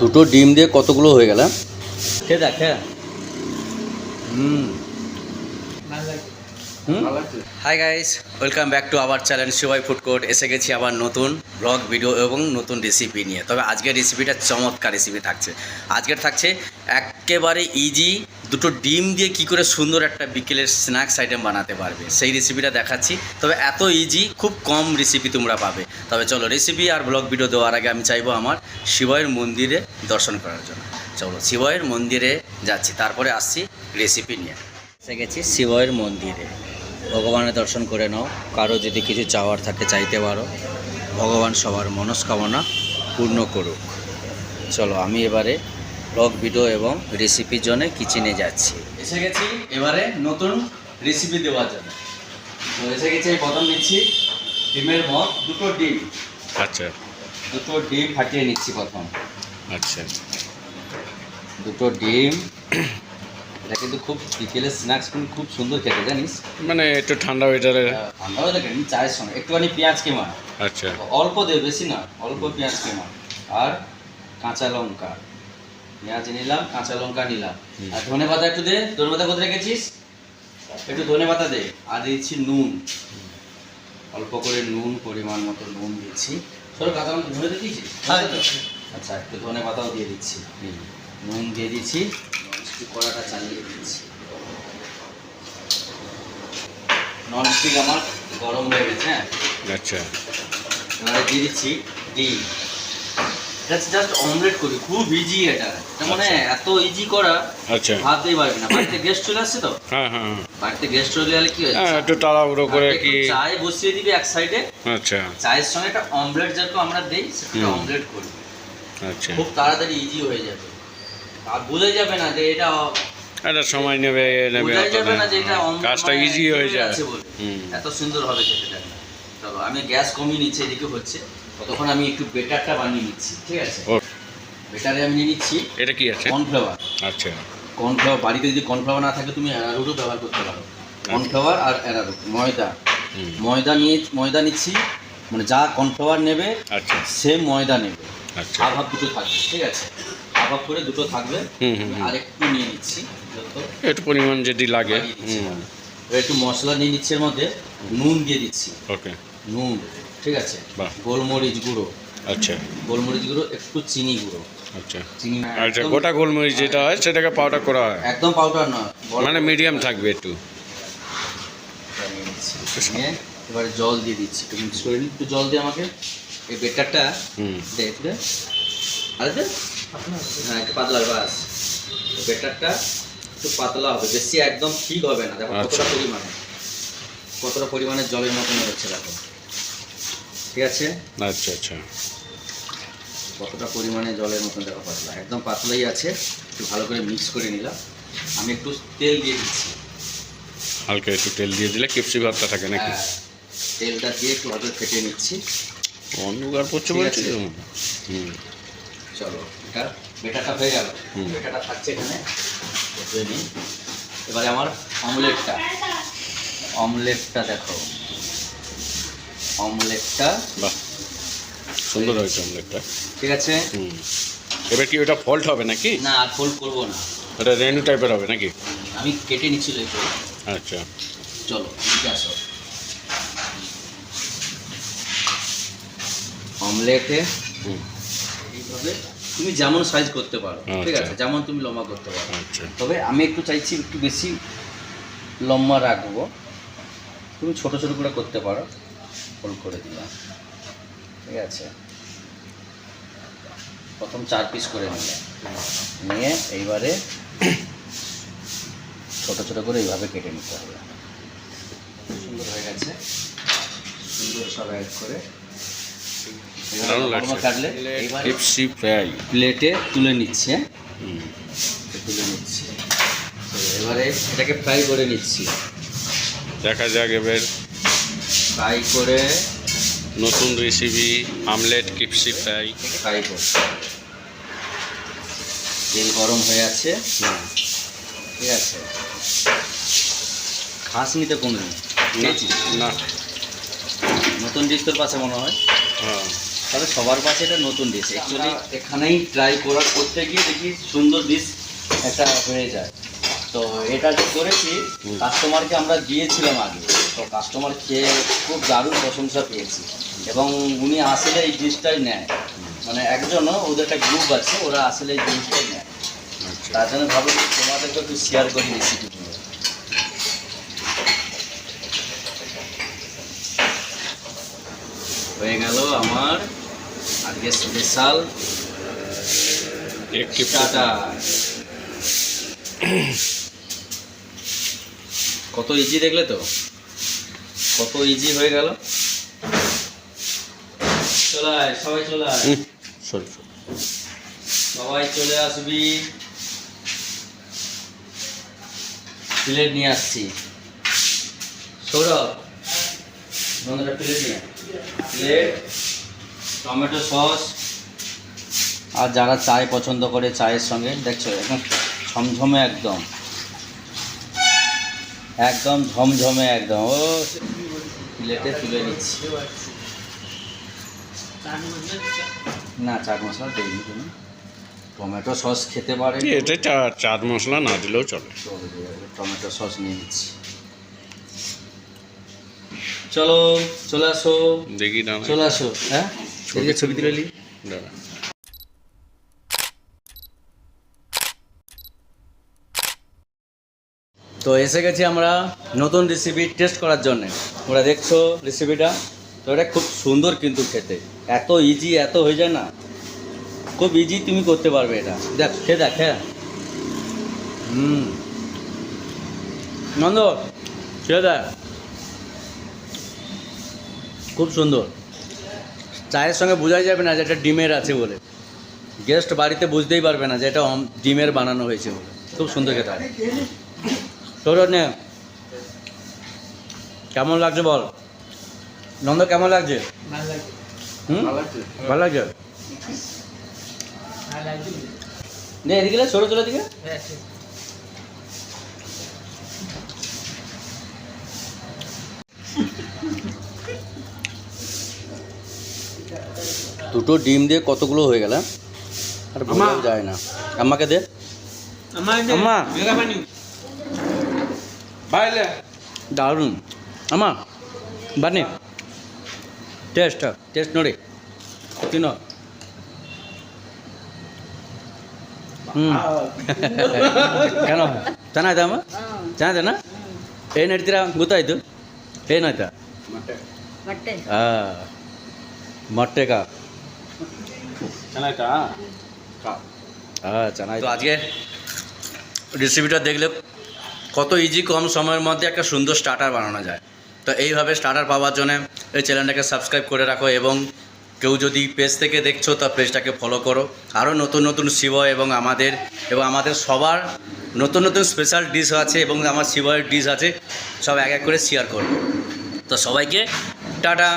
দুটো ডিম দিয়ে কতগুলো হয়ে গেল? খেয়ে দেখ খেয়ে হুম। Hi guys welcome back to our channel শিবাই food court এসে গেছি আবার নতুন ব্লগ ভিডিও এবং নতুন রেসিপি নিয়ে। তবে আজকের রেসিপিটা চমৎকার রেসিপি থাকছে। আজকের থাকছে একেবারে ইজি দুটো ডিম দিয়ে কি করে সুন্দর একটা বিকেলের স্ন্যাক্স আইটেম বানাতে পারবে। সেই রেসিপিটা দেখাচ্ছি। তবে এত ইজি খুব কম রেসিপি তোমরা পাবে। তবে চলো রেসিপি আর ব্লগ ভিডিও দেওয়ার আগে আমি চাইব আমার শিবয়ের মন্দিরে দর্শন করার জন্য। চলো শিবয়ের মন্দিরে যাচ্ছি, তারপরে আসছি রেসিপি নিয়ে। এসে গেছি শিবয়ের মন্দিরে। ভগবানের দর্শন করে নাও। কারও যদি কিছু চাওয়ার থাকে চাইতে পারো। ভগবান সবার মনস্কামনা পূর্ণ করুক। চলো আমি এবারে ব্লগ ভিডিও এবং রেসিপির জন্য কিচেনে যাচ্ছি। এসে গেছি এবারে নতুন রেসিপি দেওয়ার জন্য। তো এসে গেছি প্রথম নিচ্ছি ডিমের মগ দুটো ডিম। আচ্ছা। দুটো ডিম ফাটিয়ে নিচ্ছি প্রথম। আচ্ছা। দুটো ডিম। এটা কিন্তু খুব বিকেলের স্ন্যাক্স কিন্তু খুব সুন্দর খেতে জানিস? মানে একটু ঠান্ডা ওয়েটারে ঠান্ডাও দেখেন চায়ের সঙ্গে। একটুখানি পেঁয়াজ কেমা আচ্ছা। অল্প দেবে বেশি না অল্প পেঁয়াজ কেমা আর কাঁচা লঙ্কা। পেঁয়াজ নিলাম কাঁচা লঙ্কা নিলাম। আর ধনে পাতা একটু দে ধনে পাতা কোথায় রেখেছিস? একটু ধনে পাতা দে। আর দিচ্ছি নুন। অল্প করে নুন পরিমাণ মতো নুন দিচ্ছি সরো কাঁচা লঙ্কা ধরে দিয়েছিস? আচ্ছা একটু ধনে পাতাও দিয়ে দিচ্ছি। নুন দিয়ে দিচ্ছি কড়াটা চালিয়ে দিচ্ছি। ননস্টিক আমার গরম হয়ে গেছে হ্যাঁ? আচ্ছা। এবারে দিয়ে দিচ্ছি ডিম। এটা জাস্ট অমলেট করি খুব ইজি এটা। এটা মানে এত ইজি করা আচ্ছা। ভাবতেই পারবি না। বাড়িতে গেস্ট চলে আসছে তো? হ্যাঁ হ্যাঁ হ্যাঁ। বাড়িতে গেস্ট চলে এলে কি হয় হ্যাঁ একটু তাড়াহুড়ো করে কি চায় বসিয়ে দিবি এক সাইডে আচ্ছা। চায়ের সঙ্গে একটা অমলেট যেরকম আমরা দেই সেটা অমলেট করি। আচ্ছা। খুব তাড়াতাড়ি ইজি হয়ে যাবে। আর বোঝা যাবে না যে এটা সময় নেবে নেবে কাজটা ইজি হয়ে যায়। এত সুন্দর হবে খেতে চলো আমি গ্যাস কমিয়ে নিচ্ছি এদিকে হচ্ছে। ততক্ষণ আমি একটু বেটারটা বানিয়ে নিচ্ছি ঠিক আছে? বেটারে আমি নিয়ে নিচ্ছি। এটা কি আছে? কর্নফ্লাওয়ার। আচ্ছা। কর্নফ্লাওয়ার বাড়িতে যদি কর্নফ্লাওয়ার না থাকে তুমি অ্যারারুটও ব্যবহার করতে পারো। কর্নফ্লাওয়ার আর অ্যারারুট ময়দা। ময়দা নিয়ে ময়দা নিচ্ছি মানে যা কর্নফ্লাওয়ার নেবে আচ্ছা। সেম ময়দা নেবে। আচ্ছা। হাফ দুটো থাকবে ঠিক আছে? হাফ করে দুটো থাকবে। হুম, হুম, হুম। আর একটু নিয়ে নিচ্ছি যত একটু পরিমাণ যদি লাগে। একটু মশলা নিয়ে নিচ্ছি এর মধ্যে নুন দিয়ে দিচ্ছি। ওকে। নুন ঠিক আছে। গোলমরিচ গুঁড়ো। আচ্ছা। গোলমরিচ গুঁড়ো একটু চিনি গুঁড়ো। আচ্ছা। চিনি আচ্ছা গোটা গোলমরিচ যেটা হয় সেটাকে পাউডার করা হয়? একদম পাউডার না মানে মিডিয়াম থাকবে একটু। নিয়ে এবারে জল দিয়ে দিচ্ছি। একটু মিক্স করে একটু জল দিয়ে আমাকে এই বেটারটা হুম। দে একটু দে। আরে হ্যাঁ একটু পাতলা হবে বাস। বেটারটা একটু পাতলা হবে বেশি একদম ঠিক হবে না। দেখো কতটা আচ্ছা। পরিমাণে। কতটা পরিমাণে জলের মতন হচ্ছে দেখো। ঠিক আছে? আচ্ছা আচ্ছা। কতটা পরিমাণে জলের মতন দেখো পাতলা। একদম পাতলাই আছে। একটু ভালো করে মিক্স করে নিলাম আমি একটু তেল দিয়ে দিচ্ছি। হালকা একটু তেল দিয়ে দিলে কিপসি ভাতটা থাকে নাকি? হ্যাঁ, তেলটা দিয়ে একটু করে ফেটে নিচ্ছি। অন্ধকার পড়ছে বলছি হুম। চলো এটা বেটাটা হয়ে গেল। বেটাটা থাকছে এখানে। নিই। এবারে আমার অমলেটটা। অমলেটটা দেখো। অমলেটটা। বাহ সুন্দর হয়েছে অমলেটটা। ঠিক আছে? এবার কি ওটা ফল্ট হবে নাকি? না আর ফোল্ড করব না। ওটা রেনু টাইপের হবে নাকি? আমি কেটে নিচ্ছিল একটু। আচ্ছা। চলো ঠিক আসো। অমলেটে হুম। এইভাবে তুমি যেমন সাইজ করতে পারো ঠিক আচ্ছা। আছে? যেমন তুমি লম্বা করতে পারো। আচ্ছা। তবে আমি একটু চাইছি একটু বেশি লম্বা রাখব। তুমি ছোট ছোট করে করতে পারো। ফোল করে দিলাম। ঠিক আছে? প্রথম চার পিস করে নিলাম। নিয়ে এইবারে ছোট ছোট করে এইভাবে কেটে নিতে হবে। সুন্দর হয়ে গেছে। সুন্দর সব অ্যাড করে দারুণ লাগছে। কাটলে কিপসি ফ্রাই প্লেটে তুলে নিচ্ছে। হ্যাঁ তুলে নিচ্ছি। এবারে এটাকে ফ্রাই করে নিচ্ছি। দেখা যাক এবার। ফ্রাই করে নতুন রেসিপি আমলেট কিপসি ফ্রাই ফ্রাই করছি। তেল গরম হয়ে আছে। ঠিক আছে। খাস নিতে খেয়েছিস না নতুন ডিশ তোর পাশে মনে হয়? হ্যাঁ। তবে সবার কাছে এটা নতুন ডিশ অ্যাকচুয়ালি এখানেই ট্রাই করার করতে গিয়ে দেখি সুন্দর ডিশ একটা হয়ে যায়। তো এটা যে করেছি কাস্টমারকে আমরা দিয়েছিলাম আগে। তো কাস্টমার খেয়ে খুব দারুণ প্রশংসা পেয়েছি। এবং উনি আসলে এই ডিশটাই নেয়। মানে একজনও ওদের একটা গ্রুপ আছে ওরা আসলে এই জিনিসটাই নেয়। আচ্ছা। তার জন্য ভাবলাম তোমাদেরকে একটু শেয়ার করি রেসিপিগুলো হয়ে গেল আমার স্পেশাল এক কেপসি টাটা কত ইজি দেখলে তো? কত ইজি হয়ে গেল? চলে আয় সবাই চলে আয়। সরি সবাই চলে আসবি। প্লেট নিয়ে আসছি। সৌরভ বন্ধুরা প্লেট নিয়ে প্লেট। Tomato sauce. আর যারা চায় পছন্দ করে চায়ের সঙ্গে দেখছ একদম ঝমঝমে একদম। একদম ঝমঝমে একদম। ও প্লেটে তুলে নিচ্ছি। না চাট মশলা দেয়নি কোনো। টমেটো সস খেতে পারে। চা- চাট মশলা না দিলেও চলে। টমেটো সস নিয়ে নিচ্ছি। চলো চলে আসো। দেখি চলে আসো হ্যাঁ? ছবি তুলে নি দাঁড়া। তো এসে গেছি আমরা নতুন রেসিপি টেস্ট করার জন্য। ওরা দেখছ রেসিপিটা তো এটা খুব সুন্দর কিন্তু খেতে। এত ইজি এত হয়ে যায় না। খুব ইজি তুমি করতে পারবে এটা। দেখ খেয়ে দেখ হ্যাঁ হুম। নন্দ খেয়ে দেখ। খুব সুন্দর। চায়ের সঙ্গে বোঝাই যাবে না যে এটা ডিমের আছে বলে। গেস্ট বাড়িতে বুঝতেই পারবে না যে এটা ডিমের বানানো হয়েছে বলে। খুব সুন্দর খেতে হয়। সৌরভ নে কেমন লাগছে বল? নন্দ কেমন লাগছে? হুম? ভালো লাগছে? এদিকে লে, সৌরভ চলে দিকে দুটো ডিম দিয়ে কতগুলো হয়ে গেল হ্যাঁ? আর বোঝাও যায় না আমাকে দে আম্মা দারুণ ಅಮ್ಮ ಬನ್ನಿ ಟೇಸ್ಟ್ ಟೇಸ್ಟ್ ನೋಡಿ ತಿನ್ನೋ ಹ್ಞೂ ಏನೋ ಚೆನ್ನಾಯ್ತಮ್ಮ ಚೆನ್ನಾಯ್ತಾನ ಏನು ಹೇಳ್ತೀರಾ ಗೊತ್ತಾಯ್ತು ಏನಾಯ್ತಾ ಮೊಟ್ಟೆ ಹಾಂ ಮೊಟ್ಟೆಗ তো আজকে রেসিপিটা দেখলে কত ইজি কম সময়ের মধ্যে একটা সুন্দর স্টার্টার বানানো যায় তো এইভাবে স্টার্টার পাওয়ার জন্য এই চ্যানেলটাকে সাবস্ক্রাইব করে রাখো এবং কেউ যদি পেজ থেকে দেখছ তা পেজটাকে ফলো করো। আরও নতুন নতুন শিব এবং আমাদের এবং আমাদের সবার নতুন নতুন স্পেশাল ডিশ আছে এবং আমার শিবয়ের ডিশ আছে সব এক এক করে শেয়ার করব তো সবাইকে টাটা।